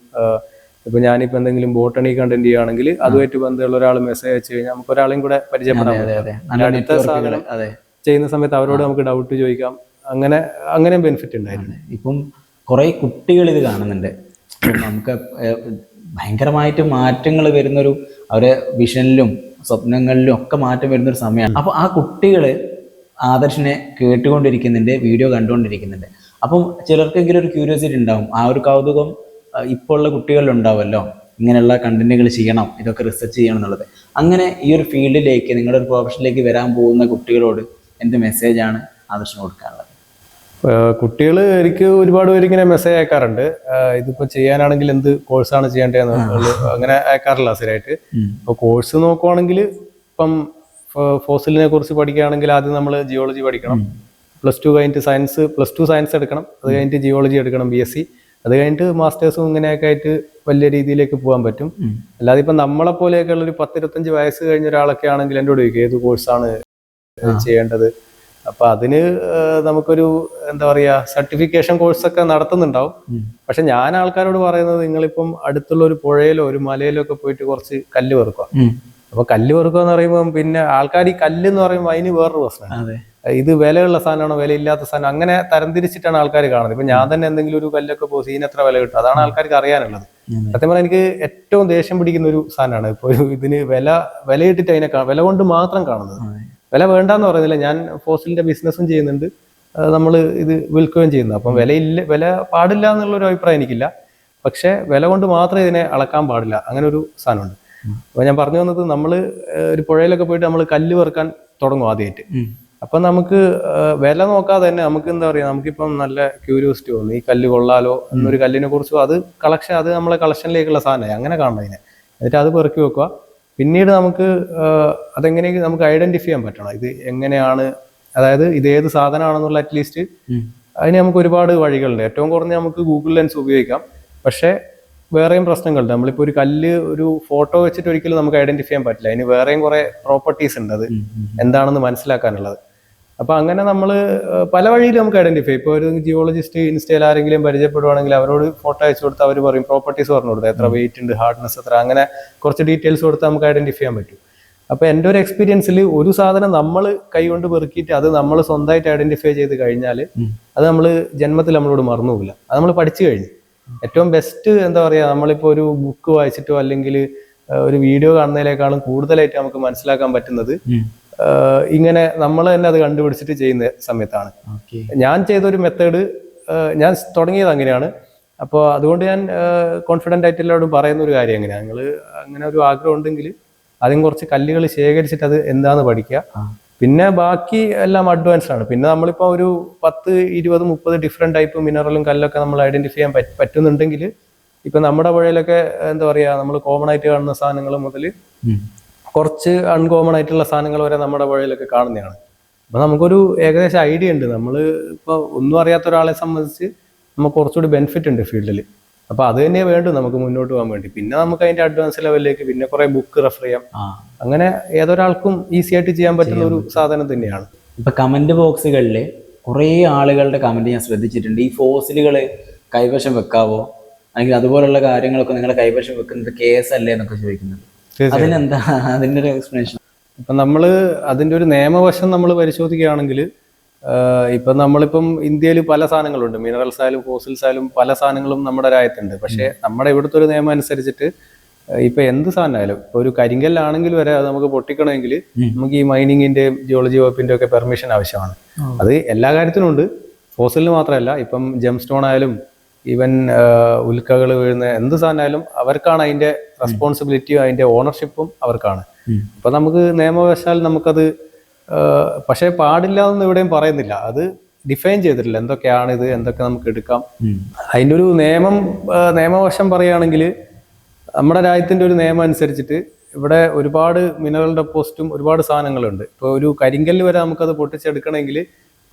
ഇപ്പൊ ഞാനിപ്പോ എന്തെങ്കിലും ബോട്ടണി കണ്ടന്റ് ചെയ്യുകയാണെങ്കിൽ അതുമായിട്ട് ബന്ധമുള്ള ഒരാൾ മെസ്സേജ് അയച്ചു കഴിഞ്ഞാൽ നമുക്ക് ഒരാളെയും കൂടെ പരിചയപ്പെടാൻ അടുത്ത സാധനം അതെ. ചെയ്യുന്ന സമയത്ത് അവരോട് നമുക്ക് ഡൗട്ട് ചോദിക്കാം. അങ്ങനെ അങ്ങനെയും ബെനിഫിറ്റ് ഉണ്ടായിരുന്നു. ഇപ്പം കുറെ കുട്ടികൾ ഇത് കാണുന്നുണ്ട്. നമുക്ക് ഭയങ്കരമായിട്ട് മാറ്റങ്ങൾ വരുന്നൊരു അവരെ വിഷനിലും സ്വപ്നങ്ങളിലും ഒക്കെ മാറ്റം വരുന്നൊരു സമയമാണ്. അപ്പോൾ ആ കുട്ടികൾ ആദർശിനെ കേട്ടുകൊണ്ടിരിക്കുന്നുണ്ട് വീഡിയോ കണ്ടുകൊണ്ടിരിക്കുന്നുണ്ട്. അപ്പം ചിലർക്കെങ്കിലും ഒരു ക്യൂരിയോസിറ്റി ഉണ്ടാവും. ആ ഒരു കൗതുകം ഇപ്പോൾ ഉള്ള കുട്ടികളിലുണ്ടാവുമല്ലോ ഇങ്ങനെയുള്ള കണ്ടന്റുകൾ ചെയ്യണം ഇതൊക്കെ റിസർച്ച് ചെയ്യണം എന്നുള്ളത്. അങ്ങനെ ഈ ഒരു ഫീൽഡിലേക്ക് നിങ്ങളുടെ ഒരു പ്രൊഫഷനിലേക്ക് വരാൻ പോകുന്ന കുട്ടികളോട് എന്ത് മെസ്സേജാണ് ആദർശം കൊടുക്കാനുള്ളത് കുട്ടികൾ എനിക്ക് ഒരുപാട് പേര് ഇങ്ങനെ മെസ്സേജ് അയക്കാറുണ്ട്. ഇതിപ്പോ ചെയ്യാനാണെങ്കിൽ എന്ത് കോഴ്സാണ് ചെയ്യേണ്ടതെന്ന് അങ്ങനെ അയക്കാറില്ല സ്ഥിരമായിട്ട് അപ്പോൾ കോഴ്സ് നോക്കുവാണെങ്കിൽ ഇപ്പം ഫോസിലിനെ കുറിച്ച് പഠിക്കുകയാണെങ്കിൽ ആദ്യം നമ്മൾ ജിയോളജി പഠിക്കണം. പ്ലസ് ടു കഴിഞ്ഞിട്ട് സയൻസ് പ്ലസ് ടു സയൻസ് എടുക്കണം. അത് കഴിഞ്ഞിട്ട് ജിയോളജി എടുക്കണം ബി എസ് സി അത് കഴിഞ്ഞിട്ട് മാസ്റ്റേഴ്സും ഇങ്ങനെയൊക്കെ ആയിട്ട് വലിയ രീതിയിലേക്ക് പോകാൻ പറ്റും. അല്ലാതെ ഇപ്പം നമ്മളെ പോലെയൊക്കെ ഉള്ള ഒരു പത്തിരുപത്തഞ്ച് വയസ്സ് കഴിഞ്ഞ ഒരാളൊക്കെ ആണെങ്കിൽ എന്നോട് ചോദിക്കും ഏത് കോഴ്സാണ് ചെയ്യേണ്ടത്. അപ്പൊ അതിന് നമുക്കൊരു എന്താ പറയാ സർട്ടിഫിക്കേഷൻ കോഴ്സ് ഒക്കെ നടത്തുന്നുണ്ടാവും. പക്ഷെ ഞാൻ ആൾക്കാരോട് പറയുന്നത് നിങ്ങളിപ്പം അടുത്തുള്ള ഒരു പുഴയിലോ ഒരു മലയിലോ ഒക്കെ പോയിട്ട് കുറച്ച് കല്ല് വെറുക്കുക. അപ്പൊ കല്ല് വെറുക്കുക എന്ന് പറയുമ്പോൾ പിന്നെ ആൾക്കാർ ഈ കല്ല് എന്ന് പറയുമ്പോൾ അതിന് വേറൊരു പ്രശ്നമാണ് ഇത് വിലയുള്ള സാധനമാണോ വിലയില്ലാത്ത സാധനം? അങ്ങനെ തരംതിരിച്ചിട്ടാണ് ആൾക്കാർ കാണുന്നത്. ഇപ്പൊ ഞാൻ തന്നെ എന്തെങ്കിലും ഒരു കല്ലൊക്കെ പോകും സീൻ എത്ര വില കിട്ടും? അതാണ് ആൾക്കാർക്ക് അറിയാനുള്ളത്. സത്യം പറഞ്ഞാൽ എനിക്ക് ഏറ്റവും ദേഷ്യം പിടിക്കുന്ന ഒരു സാധനമാണ്. ഇപ്പൊ ഇതിന് വില വിലയിട്ടിട്ട് അതിനെ വില കൊണ്ട് മാത്രം കാണുന്നത്. വില വേണ്ടെന്ന് പറയുന്നില്ല. ഞാൻ ഫോസിലിന്റെ ബിസിനസ്സും ചെയ്യുന്നുണ്ട്. നമ്മൾ ഇത് വിൽക്കുകയും ചെയ്യുന്നത് അപ്പം വിലയില്ല വില പാടില്ല എന്നുള്ള ഒരു അഭിപ്രായം എനിക്കില്ല. പക്ഷെ വില കൊണ്ട് മാത്രം ഇതിനെ അളക്കാൻ പാടില്ല. അങ്ങനെ ഒരു സാധനമുണ്ട് അപ്പൊ ഞാൻ പറഞ്ഞു വന്നത് നമ്മൾ ഒരു പുഴയിലൊക്കെ പോയിട്ട് നമ്മൾ കല്ല് വെറുക്കാൻ തുടങ്ങും ആദ്യമായിട്ട് അപ്പം നമുക്ക് വില നോക്കാതെ തന്നെ നമുക്ക് എന്താ പറയുക നമുക്കിപ്പം നല്ല ക്യൂരിയോസിറ്റി തോന്നും. ഈ കല്ല് കൊള്ളാലോ എന്നൊരു കല്ലിനെ കുറിച്ചോ അത് കളക്ഷൻ അത് നമ്മളെ കളക്ഷനിലേക്കുള്ള സാധനമായി. അങ്ങനെ കാണണം അതിനെ. എന്നിട്ട് അത് പെറുക്കി വെക്കുക. പിന്നീട് നമുക്ക് അതെങ്ങനെ നമുക്ക് ഐഡന്റിഫൈ ചെയ്യാൻ പറ്റണം? ഇത് എങ്ങനെയാണ്? അതായത് ഇത് ഏത് സാധനമാണെന്നുള്ള അറ്റ്ലീസ്റ്റ് അതിന് നമുക്ക് ഒരുപാട് വഴികളുണ്ട്. ഏറ്റവും കുറഞ്ഞ നമുക്ക് ഗൂഗിൾ ലെൻസ് ഉപയോഗിക്കാം. പക്ഷേ വേറെയും പ്രശ്നങ്ങളുണ്ട്. നമ്മളിപ്പോൾ ഒരു കല്ല് ഒരു ഫോട്ടോ വെച്ചിട്ട് ഒരിക്കലും നമുക്ക് ഐഡന്റിഫൈ ചെയ്യാൻ പറ്റില്ല. അതിന് വേറെയും കുറെ പ്രോപ്പർട്ടീസ് ഉണ്ട് അത്. എന്താണെന്ന് മനസ്സിലാക്കാനുള്ളത്. അപ്പൊ അങ്ങനെ നമ്മൾ പല വഴിയിൽ നമുക്ക് ഐഡന്റിഫൈ ഇപ്പോൾ ഒരു ജിയോളജിസ്റ്റ് ഇൻസ്റ്റയിൽ ആരെങ്കിലും പരിചയപ്പെടുവാണെങ്കിൽ അവരോട് ഫോട്ടോ അയച്ചു കൊടുത്ത് അവർ പറയും പ്രോപ്പർട്ടീസ് പറഞ്ഞു കൊടുത്താൽ എത്ര വെയിറ്റ് ഉണ്ട് ഹാർഡ്നെസ് എത്ര. അങ്ങനെ കുറച്ച് ഡീറ്റെയിൽസ് കൊടുത്ത് നമുക്ക് ഐഡന്റിഫൈ ചെയ്യാൻ പറ്റും. അപ്പൊ എന്റെ ഒരു എക്സ്പീരിയൻസിൽ ഒരു സാധനം നമ്മൾ കൈകൊണ്ട് പെറുക്കിയിട്ട് അത് നമ്മൾ സ്വന്തമായിട്ട് ഐഡന്റിഫൈ ചെയ്ത് കഴിഞ്ഞാൽ അത് നമ്മൾ ജന്മത്തിൽ നമ്മളോട് മറന്നുപോകില്ല അത് നമ്മൾ പഠിച്ചു കഴിഞ്ഞു. ഏറ്റവും ബെസ്റ്റ് എന്താ പറയാ നമ്മളിപ്പോ ഒരു ബുക്ക് വായിച്ചിട്ടോ അല്ലെങ്കിൽ ഒരു വീഡിയോ കാണുന്നതിനേക്കാളും കൂടുതലായിട്ട് നമുക്ക് മനസ്സിലാക്കാൻ പറ്റുന്നത് ഇങ്ങനെ നമ്മൾ തന്നെ അത് കണ്ടുപിടിച്ചിട്ട് ചെയ്യുന്ന സമയത്താണ്. ഞാൻ ചെയ്തൊരു മെത്തേഡ് ഞാൻ തുടങ്ങിയത് അങ്ങനെയാണ്. അപ്പോൾ അതുകൊണ്ട് ഞാൻ കോൺഫിഡന്റ് ആയിട്ട് എല്ലാവരോടും പറയുന്ന ഒരു കാര്യം എങ്ങനെയാണ് നിങ്ങൾ അങ്ങനെ ഒരു ആഗ്രഹം ഉണ്ടെങ്കിൽ ആദ്യം കുറച്ച് കല്ലുകൾ ശേഖരിച്ചിട്ട് അത് എന്താന്ന് പഠിക്കുക. പിന്നെ ബാക്കി എല്ലാം അഡ്വാൻസ് ആണ്. പിന്നെ നമ്മളിപ്പോൾ ഒരു പത്ത് ഇരുപത് മുപ്പത് ഡിഫറെന്റ് ടൈപ്പ് മിനറലും കല്ലൊക്കെ നമ്മൾ ഐഡന്റിഫൈ ചെയ്യാൻ പറ്റ- പറ്റുന്നുണ്ടെങ്കിൽ ഇപ്പം നമ്മുടെ പുഴയിലൊക്കെ എന്താ പറയുക നമ്മൾ കോമൺ ആയിട്ട് കാണുന്ന സാധനങ്ങൾ മുതൽ കുറച്ച് അൺകോമൺ ആയിട്ടുള്ള സാധനങ്ങൾ വരെ നമ്മുടെ പുഴയിലൊക്കെ കാണുന്നതാണ്. അപ്പൊ നമുക്കൊരു ഏകദേശം ഐഡിയ ഉണ്ട്. നമ്മൾ ഇപ്പൊ ഒന്നും അറിയാത്ത ഒരാളെ സംബന്ധിച്ച് നമുക്ക് കുറച്ചുകൂടി ബെനിഫിറ്റ് ഉണ്ട് ഫീൽഡിൽ അപ്പൊ അത് തന്നെ വേണ്ടു നമുക്ക് മുന്നോട്ട് പോകാൻ വേണ്ടി. പിന്നെ നമുക്ക് അതിന്റെ അഡ്വാൻസ് ലെവലിലേക്ക് പിന്നെ കുറെ ബുക്ക് റെഫർ ചെയ്യാം. അങ്ങനെ ഏതൊരാൾക്കും ഈസി ആയിട്ട് ചെയ്യാൻ പറ്റുന്ന ഒരു സാധനം തന്നെയാണ്. ഇപ്പൊ കമന്റ് ബോക്സുകളിൽ കുറേ ആളുകളുടെ കമന്റ് ഞാൻ ശ്രദ്ധിച്ചിട്ടുണ്ട്. ഈ ഫോസിലുകൾ കൈവശം വെക്കാവോ? അല്ലെങ്കിൽ അതുപോലുള്ള കാര്യങ്ങളൊക്കെ നിങ്ങളുടെ കൈവശം വെക്കുന്നത് കേസല്ലേ എന്നൊക്കെ ചോദിക്കുന്നുണ്ട്. അതിനെന്താ അതിന്റെ ഒരു എക്സ്പ്ലനേഷൻ ഇപ്പം നമ്മൾ അതിന്റെ ഒരു നിയമവശം നമ്മൾ പരിശോധിക്കുകയാണെങ്കിൽ ഇപ്പം നമ്മളിപ്പം ഇന്ത്യയിൽ പല സാധനങ്ങളുണ്ട്. മിനറൽസ് ആയാലും ഫോസിൽസ് ആയാലും പല സാധനങ്ങളും നമ്മുടെ രാജ്യത്തുണ്ട് പക്ഷേ നമ്മുടെ ഇവിടുത്തെ ഒരു നിയമം അനുസരിച്ചിട്ട് ഇപ്പൊ എന്ത് സാധനമായാലും ഇപ്പൊ ഒരു കരിങ്കല്ലാണെങ്കിൽ വരെ അത് നമുക്ക് പൊട്ടിക്കണമെങ്കിൽ നമുക്ക് ഈ മൈനിങ്ങിന്റെയും ജിയോളജി വകുപ്പിന്റെ ഒക്കെ പെർമിഷൻ ആവശ്യമാണ്. അത് എല്ലാ കാര്യത്തിനും ഉണ്ട്. ഫോസിലിന് മാത്രമല്ല ഇപ്പം ജെം സ്റ്റോൺ ആയാലും ഈവൻ ഉൽക്കകൾ വീഴുന്ന എന്ത് സാധനമായാലും അവർക്കാണ് അതിന്റെ റെസ്പോൺസിബിലിറ്റിയും അതിന്റെ ഓണർഷിപ്പും അവർക്കാണ്. അപ്പൊ നമുക്ക് നിയമവശാൽ നമുക്കത് പക്ഷേ പാടില്ല എന്ന് ഇവിടെയും പറയുന്നില്ല. അത് ഡിഫൈൻ ചെയ്തിട്ടില്ല. എന്തൊക്കെയാണ് ഇത് എന്തൊക്കെ നമുക്ക് എടുക്കാം? അതിന്റെ ഒരു നിയമം നിയമവശം പറയുകയാണെങ്കിൽ നമ്മുടെ രാജ്യത്തിന്റെ ഒരു നിയമം അനുസരിച്ചിട്ട് ഇവിടെ ഒരുപാട് മിനറൽ ഡെപ്പോസിറ്റും ഒരുപാട് സാധനങ്ങളുണ്ട്. ഇപ്പോൾ ഒരു കരിങ്കല്ല് വരെ നമുക്കത് പൊട്ടിച്ചെടുക്കണമെങ്കിൽ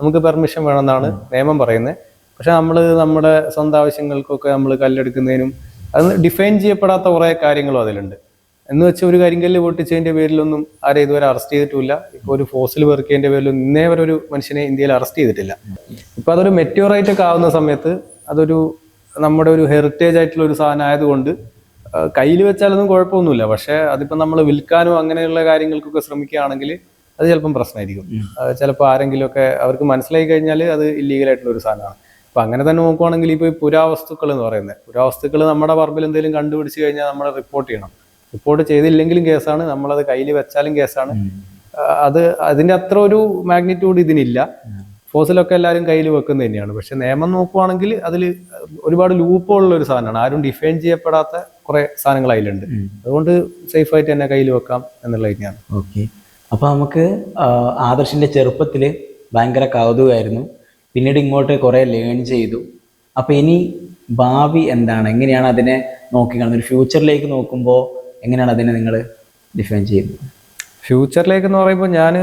നമുക്ക് പെർമിഷൻ വേണമെന്നാണ് നിയമം പറയുന്നത്. പക്ഷെ നമ്മൾ നമ്മുടെ സ്വന്തം ആവശ്യങ്ങൾക്കൊക്കെ നമ്മൾ കല്ലെടുക്കുന്നതിനും അത് ഡിഫൈൻ ചെയ്യപ്പെടാത്ത കുറേ കാര്യങ്ങളും അതിലുണ്ട്. എന്ന് വെച്ചാൽ ഒരു കരിങ്കല്ല് പൊട്ടിച്ചതിന്റെ പേരിലൊന്നും ആരെ ഇതുവരെ അറസ്റ്റ് ചെയ്തിട്ടില്ല. ഇപ്പോൾ ഒരു ഫോസിൽ വെറുക്കിയതിന്റെ പേരിലും ഇന്നേ വരെ ഒരു മനുഷ്യനെ ഇന്ത്യയിൽ അറസ്റ്റ് ചെയ്തിട്ടില്ല. ഇപ്പൊ അതൊരു മെറ്റ്യൂറായിട്ട് ഒക്കെ ആവുന്ന സമയത്ത് അതൊരു നമ്മുടെ ഒരു ഹെറിറ്റേജ് ആയിട്ടുള്ള ഒരു സാധനം ആയതുകൊണ്ട് കയ്യിൽ വെച്ചാലൊന്നും കുഴപ്പമൊന്നുമില്ല. പക്ഷെ അതിപ്പോ നമ്മൾ വിൽക്കാനോ അങ്ങനെയുള്ള കാര്യങ്ങൾക്കൊക്കെ ശ്രമിക്കുകയാണെങ്കിൽ അത് ചിലപ്പം പ്രശ്നമായിരിക്കും. ചിലപ്പോൾ ആരെങ്കിലുമൊക്കെ അവർക്ക് മനസ്സിലായി കഴിഞ്ഞാൽ അത് ഇല്ലീഗൽ ആയിട്ടുള്ള ഒരു സാധനമാണ്. അപ്പൊ അങ്ങനെ തന്നെ നോക്കുവാണെങ്കിൽ ഇപ്പോൾ ഈ പുരാവസ്തുക്കൾ എന്ന് പറയുന്നത്. പുരാവസ്തുക്കൾ നമ്മുടെ പറമ്പിൽ എന്തെങ്കിലും കണ്ടുപിടിച്ച് കഴിഞ്ഞാൽ നമ്മൾ റിപ്പോർട്ട് ചെയ്യണം. റിപ്പോർട്ട് ചെയ്തില്ലെങ്കിലും കേസാണ്. നമ്മളത് കയ്യിൽ വെച്ചാലും കേസാണ്. അത് അതിന്റെ അത്ര ഒരു മാഗ്നിറ്റ്യൂഡ് ഇതിനില്ല. ഫോസിലൊക്കെ എല്ലാവരും കയ്യിൽ വെക്കുന്നത് തന്നെയാണ്. പക്ഷെ നിയമം നോക്കുവാണെങ്കിൽ അതിൽ ഒരുപാട് ലൂപ്പുള്ള ഒരു സാധനമാണ്. ആരും ഡിഫൈൻ ചെയ്യപ്പെടാത്ത കുറെ സാധനങ്ങൾ അതിലുണ്ട്. അതുകൊണ്ട് സേഫ് ആയിട്ട് തന്നെ കയ്യിൽ വെക്കാം എന്നുള്ള തന്നെയാണ് ഓക്കെ. അപ്പൊ നമുക്ക് ആദർശിന്റെ ചെറുപ്പത്തിൽ ഭയങ്കര കൗതുകമായിരുന്നു. പിന്നീട് ഇങ്ങോട്ട് കുറേ ലേൺ ചെയ്തു. അപ്പോൾ ഇനി ഭാവി എന്താണ്? എങ്ങനെയാണ് അതിനെ നോക്കിക്കാണുന്നത് ഒരു ഫ്യൂച്ചറിലേക്ക് നോക്കുമ്പോൾ എങ്ങനെയാണ് അതിനെ നിങ്ങൾ ഡിഫൈൻ ചെയ്യുന്നത്? ഫ്യൂച്ചറിലേക്ക് എന്ന് പറയുമ്പോൾ ഞാൻ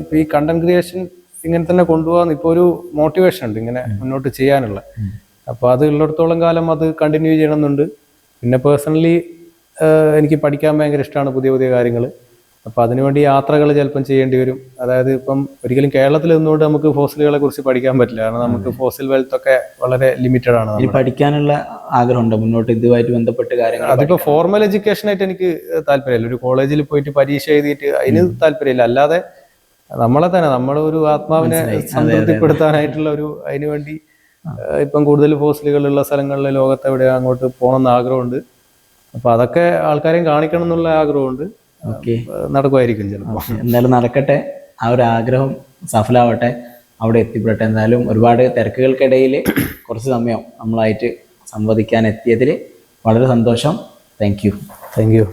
ഇപ്പൊ ഈ കണ്ടന്റ് ക്രിയേഷൻ ഇങ്ങനെ തന്നെ കൊണ്ടുപോകാൻ ഇപ്പോൾ ഒരു മോട്ടിവേഷൻ ഉണ്ട് ഇങ്ങനെ മുന്നോട്ട് ചെയ്യാനുള്ള. അപ്പോൾ അത് ഉള്ളിടത്തോളം കാലം അത് കണ്ടിന്യൂ ചെയ്യണമെന്നുണ്ട്. പിന്നെ പേഴ്സണലി എനിക്ക് പഠിക്കാൻ ഭയങ്കര ഇഷ്ടമാണ് പുതിയ പുതിയ കാര്യങ്ങൾ അപ്പോൾ അതിനുവേണ്ടി യാത്രകൾ ചിലപ്പം ചെയ്യേണ്ടി വരും. അതായത് ഇപ്പം ഒരിക്കലും കേരളത്തിൽ നിന്നുകൊണ്ട് നമുക്ക് ഫോസിലുകളെ കുറിച്ച് പഠിക്കാൻ പറ്റില്ല. കാരണം നമുക്ക് ഫോസിൽ വെൽത്ത് ഒക്കെ വളരെ ലിമിറ്റഡ് ആണ് പഠിക്കാനുള്ള ആഗ്രഹമുണ്ടോ? മുന്നോട്ട് ഇതുമായിട്ട് ബന്ധപ്പെട്ട് കാര്യങ്ങൾ അതിപ്പോ ഫോർമൽ എഡ്യൂക്കേഷൻ ആയിട്ട് എനിക്ക് താല്പര്യമില്ല. ഒരു കോളേജിൽ പോയിട്ട് പരീക്ഷ എഴുതിയിട്ട് അതിന് താല്പര്യമില്ല. അല്ലാതെ നമ്മളെ തന്നെ നമ്മളെ ഒരു ആത്മാവിനെ സംതൃപ്തിപ്പെടുത്താനായിട്ടുള്ള ഒരു അതിനു വേണ്ടി ഏഹ് ഇപ്പം കൂടുതൽ ഫോസിലുകളുള്ള സ്ഥലങ്ങളിൽ ലോകത്തെവിടെ അങ്ങോട്ട് പോകണമെന്ന് ആഗ്രഹമുണ്ട്. അപ്പൊ അതൊക്കെ ആൾക്കാരെയും കാണിക്കണം എന്നുള്ള ആഗ്രഹമുണ്ട്. നടക്കുമായിരിക്കും ചിലപ്പോൾ എന്തായാലും നടക്കട്ടെ. ആ ഒരു ആഗ്രഹം സഫലാവട്ടെ. അവിടെ എത്തിപ്പെടട്ടെ. എന്തായാലും ഒരുപാട് തിരക്കുകൾക്കിടയിൽ കുറച്ച് സമയം നമ്മളായിട്ട് സംവദിക്കാൻ എത്തിയതിൽ വളരെ സന്തോഷം. Thank you thank you